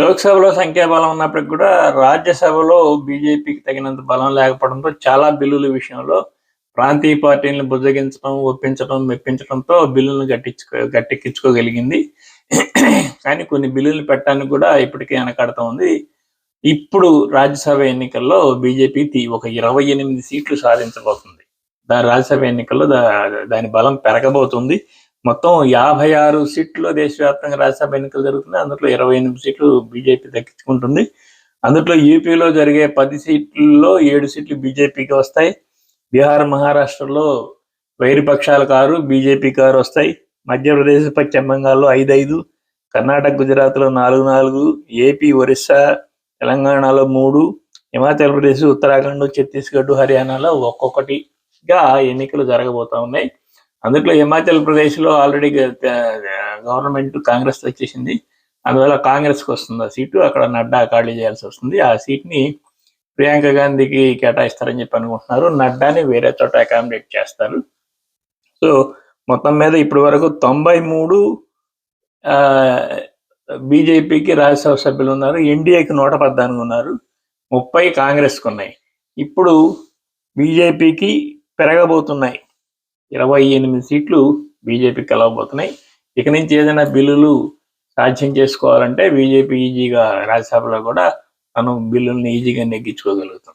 లోక్సభలో సంఖ్యాబలం ఉన్నప్పటికి కూడా రాజ్యసభలో బీజేపీకి తగినంత బలం లేకపోవడంతో చాలా బిల్లుల విషయంలో ప్రాంతీయ పార్టీలను బుజ్జగించడం ఒప్పించడం మెప్పించడంతో బిల్లులను గట్టించుకో గట్టెక్కించుకోగలిగింది. కానీ కొన్ని బిల్లులు పెట్టడానికి కూడా ఇప్పటికే వెనకాడుతూ ఉంది. ఇప్పుడు రాజ్యసభ ఎన్నికల్లో బీజేపీ ఒక ఇరవై ఎనిమిది సీట్లు సాధించబోతుంది. దాని రాజ్యసభ ఎన్నికల్లో దాని బలం పెరగబోతుంది. మొత్తం యాభై ఆరు సీట్లు దేశవ్యాప్తంగా రాజ్యసభ ఎన్నికలు జరుగుతున్నాయి. అందులో ఇరవై ఎనిమిది సీట్లు బీజేపీ దక్కించుకుంటుంది. అందులో యూపీలో జరిగే పది సీట్లలో ఏడు సీట్లు బీజేపీకి వస్తాయి. బీహార్ మహారాష్ట్రలో వైరి పక్షాల కారు బీజేపీ కారు వస్తాయి. మధ్యప్రదేశ్ పశ్చిమ బెంగాల్లో ఐదు ఐదు కర్ణాటక గుజరాత్లో నాలుగు నాలుగు ఏపీ ఒరిస్సా తెలంగాణలో మూడు హిమాచల్ ప్రదేశ్ ఉత్తరాఖండ్ ఛత్తీస్గఢ్ హర్యానాలో ఒక్కొక్కటిగా ఎన్నికలు జరగబోతా ఉన్నాయి. అందులో హిమాచల్ ప్రదేశ్లో ఆల్రెడీ గవర్నమెంట్ కాంగ్రెస్ వచ్చేసింది. అందువల్ల కాంగ్రెస్కి వస్తుంది ఆ సీటు. అక్కడ నడ్డా ఖాళీ చేయాల్సి వస్తుంది. ఆ సీట్ని ప్రియాంక గాంధీకి కేటాయిస్తారని చెప్పి అనుకుంటున్నారు. నడ్డాని వేరే చోట అకామిడేట్ చేస్తారు. సో మొత్తం మీద ఇప్పటి వరకు తొంభై మూడు బీజేపీకి రాజ్యసభ సభ్యులు ఉన్నారు. ఎన్డీఏకి నూట పద్నాలుగు ఉన్నారు. ముప్పై కాంగ్రెస్కి ఉన్నాయి. ఇప్పుడు బీజేపీకి పెరగబోతున్నాయి. ఇరవై ఎనిమిది సీట్లు బీజేపీ కలవబోతున్నాయి. ఇక నుంచి ఏదైనా బిల్లులు సాధ్యం చేసుకోవాలంటే బీజేపీ ఈజీగా రాజ్యసభలో కూడా మనం బిల్లుల్ని ఈజీగా నెగ్గించుకోగలుగుతాం.